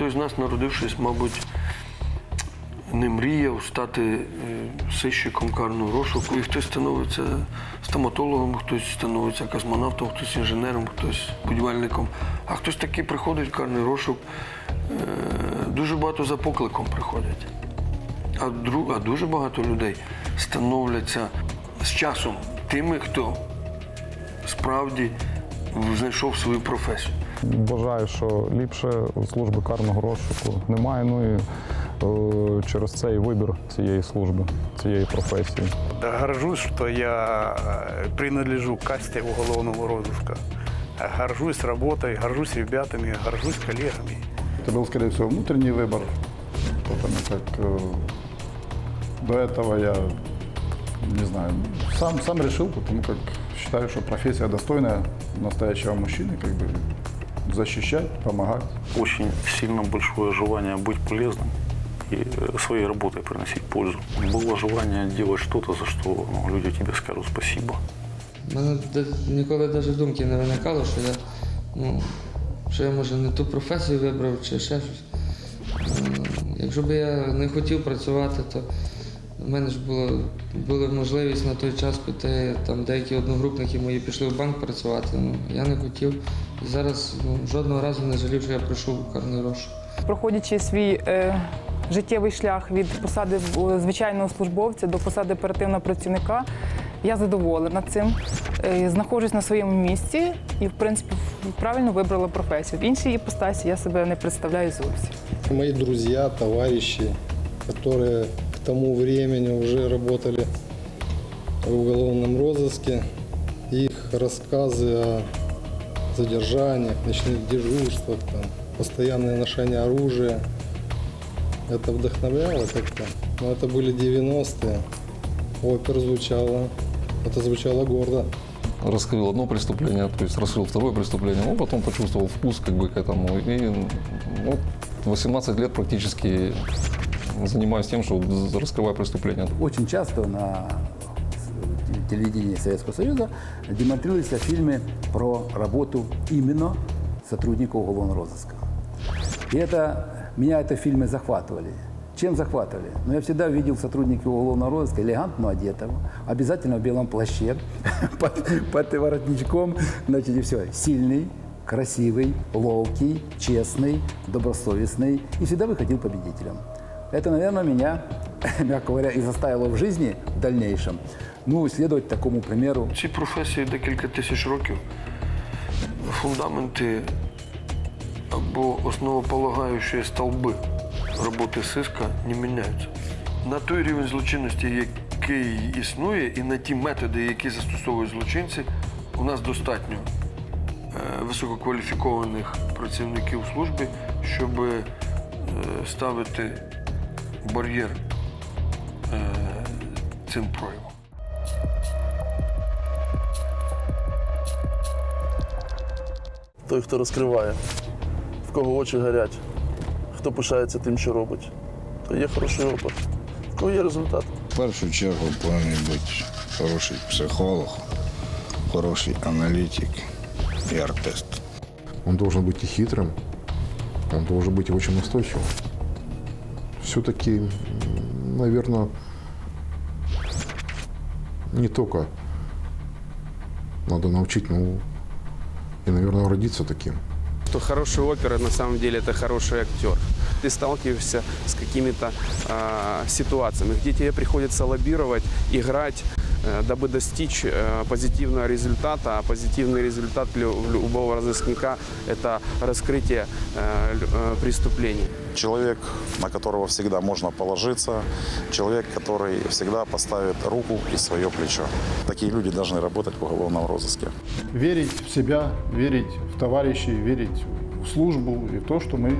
Хтось з нас, народившись, мабуть, не мріяв стати е, сищиком карного розшуку. І хтось становиться стоматологом, хтось становиться космонавтом, хтось інженером, хтось будівельником. А хтось таки приходить в карний розшук. Е, Дуже багато за покликом приходять. А дуже багато людей становляться з часом тими, хто справді знайшов свою професію. Вважаю, що ліпше служби карного розшуку немає. Ну і е, через це і вибір цієї служби, цієї професії. Горжусь, что я э, принадлежу к касте уголовного розыска. Горжусь работой, горжусь ребятами, горжусь коллегами. Это был, скорее всего, внутренний выбор, потому как э, до этого я, не знаю, сам, сам решил, потому как считаю, что профессия достойная настоящего мужчины, как бы защищать, помогать. очень сильно большое желание быть полезным и э, своей работой приносить пользу. Было желание делать что-то, за что ну, люди тебе скажут спасибо. У мене де- ніколи навіть думки не виникало, що я, ну, що я може не ту професію вибрав чи ще щось. М, Якщо б я не хотів працювати, то в мене ж було, була можливість на той час піти, там деякі одногрупники мої пішли в банк працювати. Ну, я не хотів. І зараз ну, жодного разу не жалів, що я прийшов у карний розшук. проходячи свій е, життєвий шлях від посади е, звичайного службовця до посади оперативного працівника, я задоволена цим. Е, знаходжусь на своєму місці і, в принципі, правильно вибрала професію. В іншій іпостасі я себе не представляю зовсім. Мои друзья, товарищи, которые тому времени уже работали в уголовном розыске, их рассказы о задержаниях, ночных дежурствах, там, постоянное ношение оружия, это вдохновляло как-то. Но это были 90-е, опер звучало, это звучало гордо. раскрыл одно преступление, то есть раскрыл второе преступление, ну, потом почувствовал вкус как бы к этому. И ну, 18 лет практически занимаюсь тем, что раскрываю преступления. Очень часто на телевидении Советского Союза демонстрируются фильмы про работу именно сотрудника уголовного розыска. И это, меня это фильмы захватывали. Чем захватывали? Ну, я всегда видел сотрудника уголовного розыска элегантно одетого, обязательно в белом плаще, под, под воротничком, значит, и все. Сильный, красивый, ловкий, честный, добросовестный. И всегда выходил победителем. Это, наверное, меня, мягко говоря, и заставило в жизни в дальнейшем, ну, следовать такому примеру. Ці професії декілька тисяч років. Фундаменти або основополагаючі стовби роботи сиска не міняються. На той рівень злочинності, який існує, і на ті методи, які застосовують злочинці, у нас достатньо е, висококваліфікованих працівників служби, щоб е, ставити бар'єр е, цим проявам. той, хто розкриває, в кого очі горять, хто пишається тим, що робить, то є хороший опит, в кого є результат. В першу чергу повинен бути хороший психолог, хороший аналітик і артист. Он должен быть и хитрым, он должен быть и очень настойчивым. Все-таки, наверное, не только надо научить, но и, наверное, родиться таким. Что хороший опера на самом деле это хороший актер. Ты сталкиваешься с какими-то а, ситуациями, где тебе приходится лоббировать, играть, э, дабы достичь э, позитивного результата. А позитивный результат лю- любого разыскника – это раскрытие э, э, преступлений. Человек, на которого всегда можно положиться, человек, который всегда поставит руку и свое плечо. Такие люди должны работать в уголовном розыске. Верить в себя, верить в товарищей, верить в службу и в то, что мы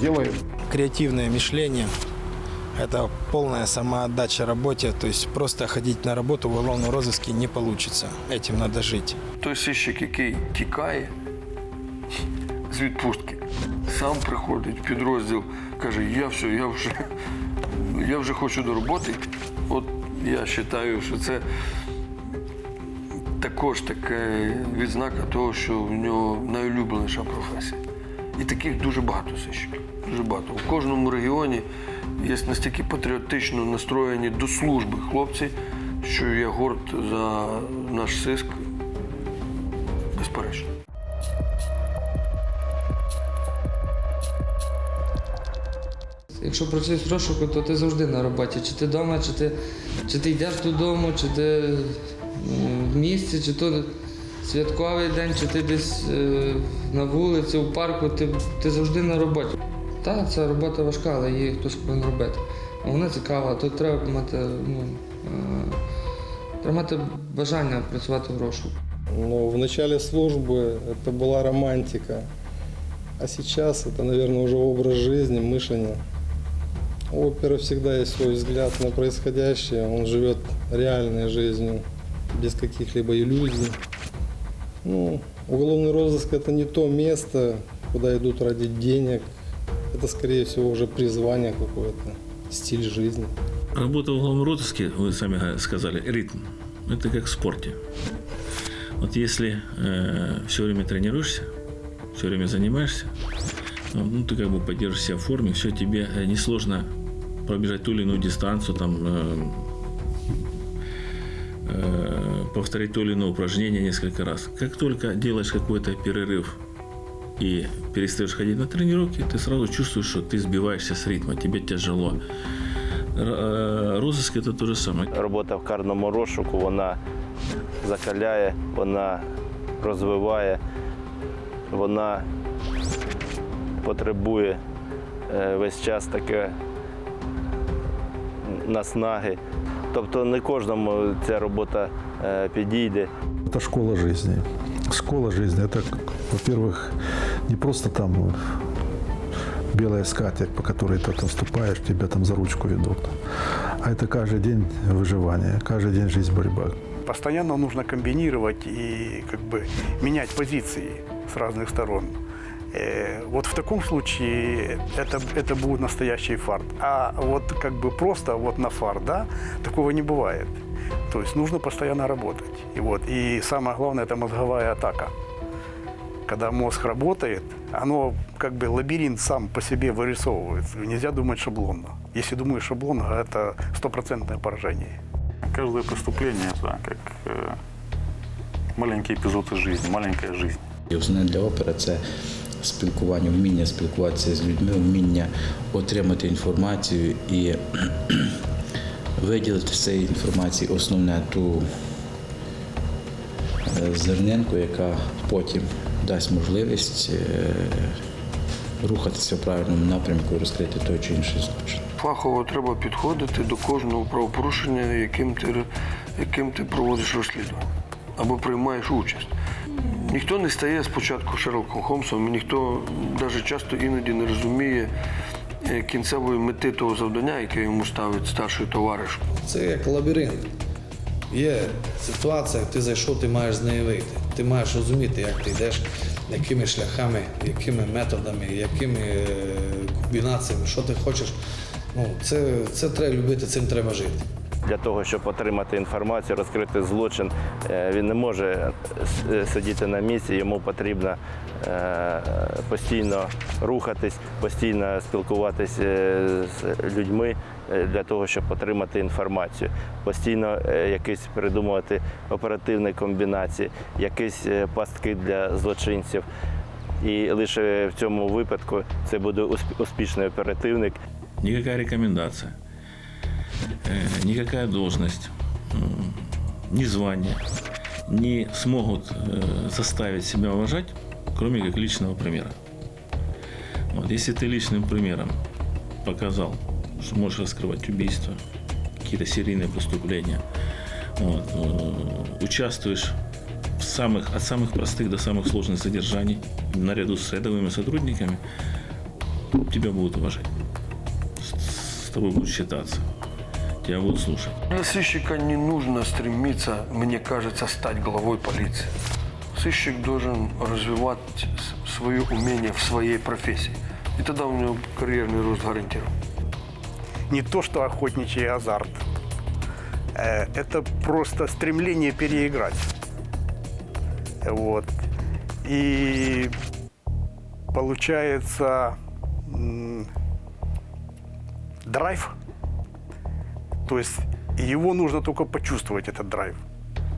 делаем. Креативное мышление – это полная самоотдача работе, то есть просто ходить на работу в уголовном розыске не получится. Этим надо жить. той сищик, який тікає з відпустки, сам приходить в підрозділ, каже, я все, я вже, я вже хочу до роботи. От я вважаю, що це також така відзнака того, що в нього найулюбленіша професія. І таких дуже багато сищиків. Дуже багато. У кожному регіоні є настільки патріотично настроєні до служби хлопці, що я горд за наш сиск Якщо працюєш в розшуку, то ти завжди на роботі. Чи ти вдома, чи ти, чи ти йдеш додому, чи ти м, в місті, чи то святковий день, чи ти десь е, на вулиці, у парку, ти, ти завжди на роботі. Так, ця робота важка, але її хтось повинен робити. А вона цікава, тут треба мати, ну, е, треба мати бажання працювати в розшуку. Ну, в начале службы это была романтика, а сейчас это, наверное, уже образ жизни, мышления. У опера всегда есть свой взгляд на происходящее, он живет реальной жизнью, без каких-либо иллюзий. Ну, уголовный розыск это не то место, куда идут ради денег, это, скорее всего, уже призвание какое-то, стиль жизни. Работа в уголовном розыске, вы сами га- сказали, ритм. Это как в спорте. Вот если все время тренируешься, все время занимаешься, ну, ты как бы поддерживаешь себя в форме, все тебе э, несложно пробежать ту или иную дистанцию, там, э, э, повторить то или иное упражнение несколько раз. Как только делаешь какой-то перерыв и перестаешь ходить на тренировки, ты сразу чувствуешь, что ты сбиваешься с ритма, тебе тяжело. Розыск это то же самое. Робота в карному розшуку вона закаляє, вона розвиває, вона потребує е, весь час таке наснаги. Тобто не кожному ця робота е, підійде. Это школа жизни. Школа жизни. Это, во-первых, не просто там белая скатерть, по которой ты там ступаешь, тебя там за ручку ведут. А это каждый день выживания, каждый день жизнь борьба. Постоянно нужно комбинировать и как бы менять позиции с разных сторон. Э, Вот в таком случае это, это будет настоящий фарт. А вот как бы просто вот на фарт, да, такого не бывает. То есть нужно постоянно работать. И, вот, и самое главное – это мозговая атака. Когда мозг работает, оно как бы лабиринт сам по себе вырисовывается. Нельзя думать шаблонно. Если думаешь шаблонно, это стопроцентное поражение. Каждое преступление – это как э, маленький эпизод из жизни, маленькая жизнь. Основне для опери це спілкування, вміння спілкуватися з людьми, вміння отримати інформацію і виділити з цієї інформації основне ту е, зернинку, яка потім дасть можливість е, рухатися в правильному напрямку і розкрити той чи інший злочин. Фахово треба підходити до кожного правопорушення, яким ти, яким ти проводиш розслідування або приймаєш участь. Ніхто не стає спочатку Шерлоком Холмсом, ніхто навіть часто іноді не розуміє е, кінцевої мети того завдання, яке йому ставить старший товариш. Це як лабіринт. Є ситуація, ти зайшов, ти маєш з неї вийти. Ти маєш розуміти, як ти йдеш, якими шляхами, якими методами, якими е, комбінаціями, що ти хочеш. Ну, це, це треба любити, цим треба жити. Для того, щоб отримати інформацію, розкрити злочин, е, він не може сидіти на місці, йому потрібно е, постійно рухатись, постійно спілкуватися з людьми е, для того, щоб отримати інформацію, постійно е, якісь придумувати оперативні комбінації, якісь е, пастки для злочинців. І лише в цьому випадку це буде успішний оперативник, Никакая рекомендация, э, никакая должность, м, ни звание не смогут э, заставить себя уважать, кроме как личного примера. Вот, если ты личным примером показал, что можешь раскрывать убийства, какие-то серийные преступления, вот, э, участвуешь в самых, от самых простых до самых сложных задержаний наряду с рядовыми сотрудниками, тебя будут уважать. С тобой будут считаться. Тебя будут слушать. Для сыщика не нужно стремиться, мне кажется, стать главой полиции. Сыщик должен развивать свое умение в своей профессии. И тогда у него карьерный рост гарантирован. не то что охотничий азарт. Э, Это просто стремление переиграть. Вот. И получается драйв. То есть его нужно только почувствовать, этот драйв.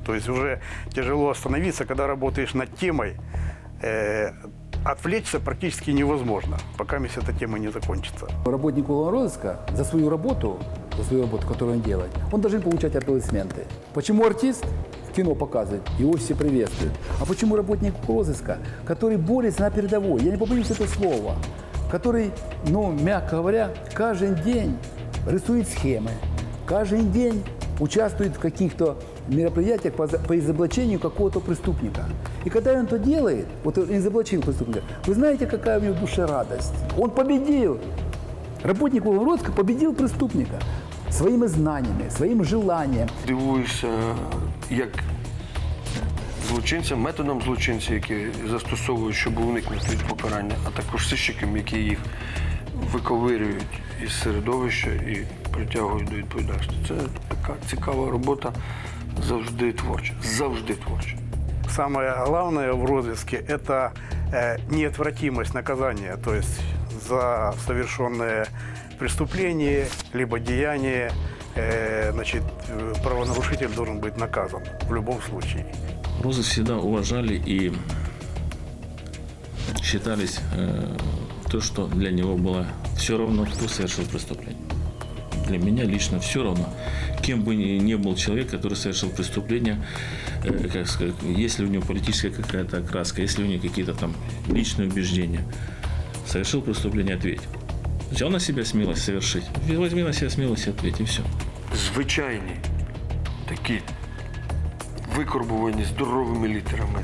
То есть уже тяжело остановиться, когда работаешь над темой. э, отвлечься практически невозможно, пока эта тема не закончится. Работник уголовного розыска за свою работу, за свою работу, которую он делает, он должен получать аплодисменты. Почему артист кино показывает, его все приветствуют. А почему работник розыска, который борется на передовой, я не побоюсь этого слова, который, ну, мягко говоря, каждый день рисует схемы, каждый день участвует в каких-то мероприятиях по, за- по изоблачению какого-то преступника. И когда он это делает, вот он изоблачил преступника, вы знаете, какая у него в душе радость? Он победил! Работник Уголовска победил преступника своими знаниями, своим желанием. Дивуюся, як злочинцям, методам злочинців, які застосовують, щоб уникнути від покарання, а також сищикам, які їх виковирюють із середовища і притягують до відповідальності. Це така цікава робота, завжди творча. Завжди творча. Самое главное в розыске – это э, неотвратимость наказания, то есть за совершенное преступление либо деяние, э, значит, э, правонарушитель должен быть наказан в любом случае. Розы всегда уважали и считались э, то, что для него было все равно, кто совершил преступление. Для меня лично все равно, кем бы ни не был человек, который совершил преступление, э, как сказать, если у него политическая какая-то окраска, если у него какие-то там личные убеждения, совершил преступление, ответь. Взял на себя смелость совершить, возьми на себя смелость и ответь, и все. Звичайні такі викорбувані здоровими літерами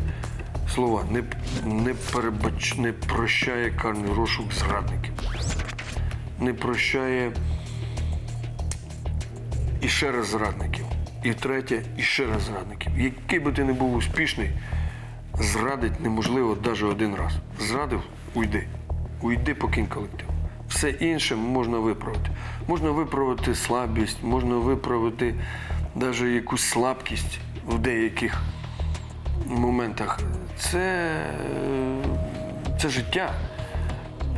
слова не, не, перебач, не прощає карний розшук зрадників, не прощає і ще раз зрадників, і третє, і ще раз зрадників. Який би ти не був успішний, зрадить неможливо навіть один раз. Зрадив уйди. Уйди, покинь колектив. Все інше можна виправити. Можна виправити слабість, можна виправити навіть якусь слабкість в деяких моментах. Це, це життя.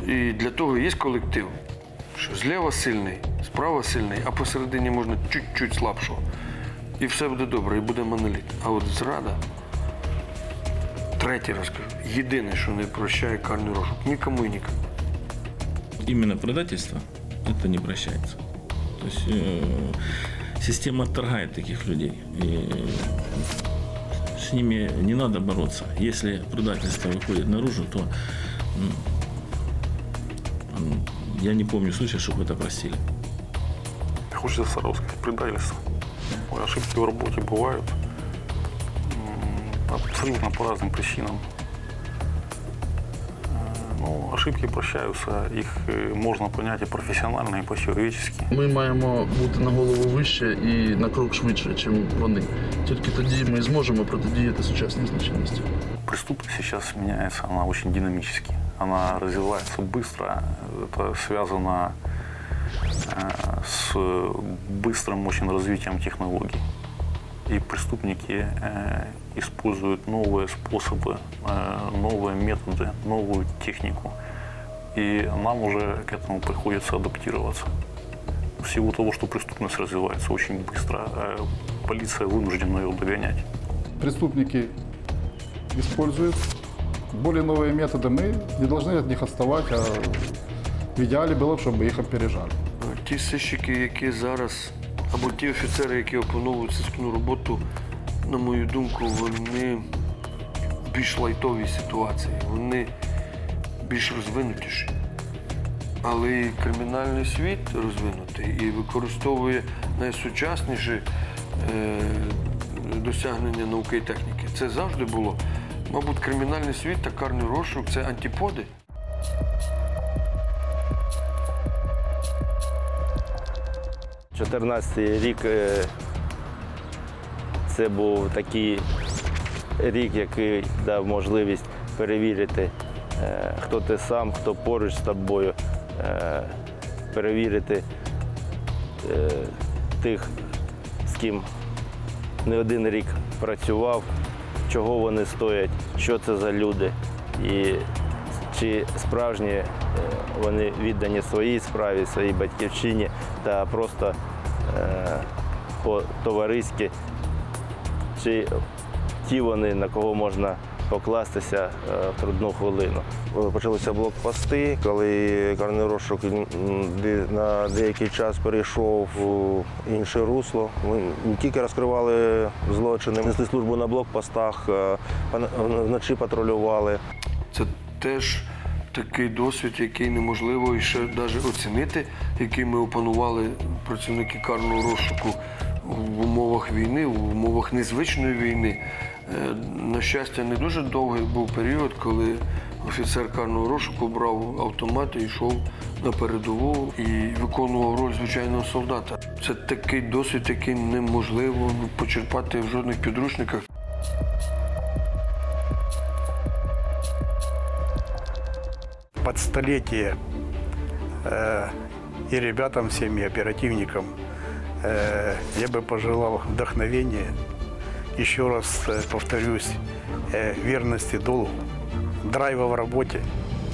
І для того є колектив, що зліва сильний, справа сильний, а посередині можна чуть-чуть слабшого. І все буде добре, і буде моноліт. А от зрада, третій раз кажу, єдине, що не прощає карний розшук. Нікому і нікому. именно предательство, это не прощается. То есть э, система отторгает таких людей. И с ними не надо бороться. Если предательство выходит наружу, то м, м, я не помню случая, чтобы это простили. Хочется сразу сказать, предательство. Ой, ошибки в работе бывают м, абсолютно по разным причинам. Э, Ну, ошибки прощаются, их э, можно понять и профессионально, и по-человечески. Ми маємо бути на голову вище і на крок швидше, ніж вони. Тільки тоді ми зможемо протидіяти сучасній злочинності. Преступность сейчас меняется, она очень динамически. Она развивается быстро. Это связано э, с быстрым очень развитием технологий. И преступники э, используют новые способы, э, новые методы, новую технику. И нам уже к этому приходится адаптироваться. В силу того, что преступность развивается очень быстро, полиция вынуждена ее догонять. Преступники используют более новые методы. Мы не должны от них отставать, а в идеале было бы, чтобы их опережали. Ті сищики, які зараз, або ті офіцери, які опановують сискну роботу, на мою думку, вони в більш лайтовій ситуації, вони більш розвинутіші. Але і кримінальний світ розвинутий і використовує найсучасніші е, досягнення науки і техніки. Це завжди було. Мабуть, кримінальний світ та карний розшук це антиподи. У 2014 рік е, це був такий рік, який дав можливість перевірити, е, хто ти сам, хто поруч з тобою, е, перевірити тих, з ким не один рік працював, чого вони стоять, що це за люди. І чи справжні е, вони віддані своїй справі, своїй батьківщині та просто е, по-товариськи, чи ті вони, на кого можна покластися е, в трудну хвилину. Почалися блокпости, коли карний розшук на деякий час перейшов у інше русло. Ми не тільки розкривали злочини, несли службу на блокпостах, е, вночі патрулювали. Це теж такий досвід, який неможливо і ще навіть оцінити, який ми опанували працівники карного розшуку в умовах війни, в умовах незвичної війни. Е, На щастя, не дуже довгий був період, коли офіцер карного розшуку брав автомат і йшов на передову і виконував роль звичайного солдата. Це такий досвід, який неможливо почерпати в жодних підручниках. под столетие э, и ребятам всем, и оперативникам э, я бы пожелал вдохновения, еще раз э, повторюсь, э, верности долгу, драйва в работе.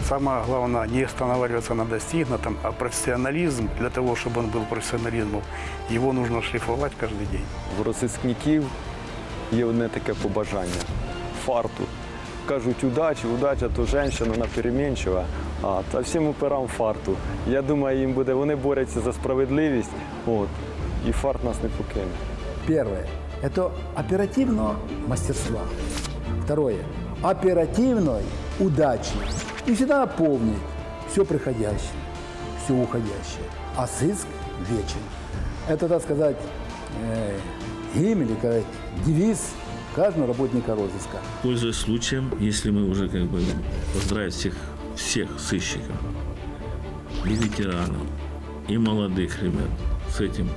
Самое главное не останавливаться на достигнутом, а профессионализм, для того, чтобы он был профессионализмом, его нужно шлифовать каждый день. В розыскників є одне таке побажання фарту. Кажуть, удачі, удача то женщина, вона перемінчива, а та всім операм фарту. Я думаю, їм буде, вони борються за справедливість, от, і фарт нас не покине. Первое – Это оперативного мастерства. Второе – оперативной удачи. И всегда помнить все приходящее, все уходящее. А сыск вечен. Это, так сказать, э, гимн или девиз каждого работника розыска. Пользуясь случаем, если мы уже как бы поздравить всех, всех сыщиков, и ветеранов, и молодых ребят с этим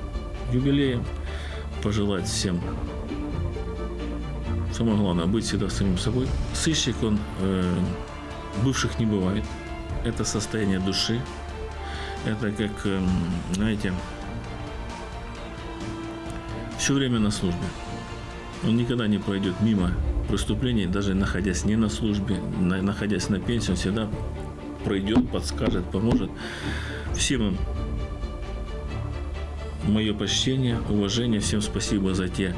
юбилеем, пожелать всем самое главное, быть всегда самим собой. Сыщик, он э, бывших не бывает. Это состояние души. Это как, эм, знаете, все время на службе. Он никогда не пройдет мимо преступлений, даже находясь не на службе, на- находясь на пенсии, он всегда пройдет, подскажет, поможет. Всем им мое почтение, уважение, всем спасибо за те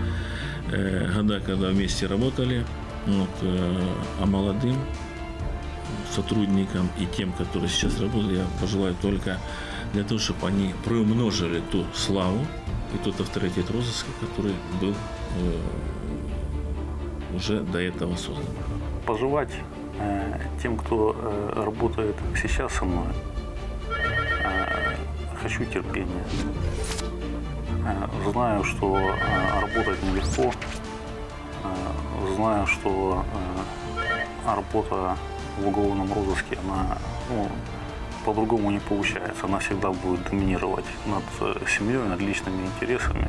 э, года, когда вместе работали. Вот, э, а молодым сотрудникам и тем, которые сейчас работают, я пожелаю только для того, чтобы они приумножили ту славу и тот авторитет розыска, который был э, уже до этого создан. Пожелать э, тем, кто э, работает сейчас со мной, э, хочу терпения. Э, знаю, что э, работать нелегко. Э, знаю, что э, работа в уголовном розыске, она ну, по-другому не получается. Она всегда будет доминировать над э, семьей, над личными интересами.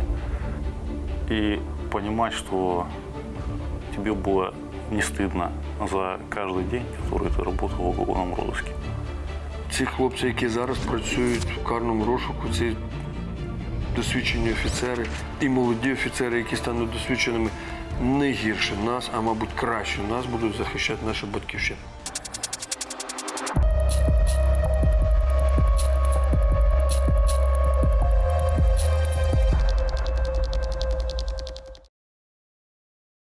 И понимать, что тебе было не стыдно за каждый день, который ты работал в уголовном розыске. Ці хлопці, які зараз працюють в карному розшуку, ці досвідчені офіцери і молоді офіцери, які стануть досвідченими не гірше нас, а мабуть краще нас будуть захищати нашу батьківщину.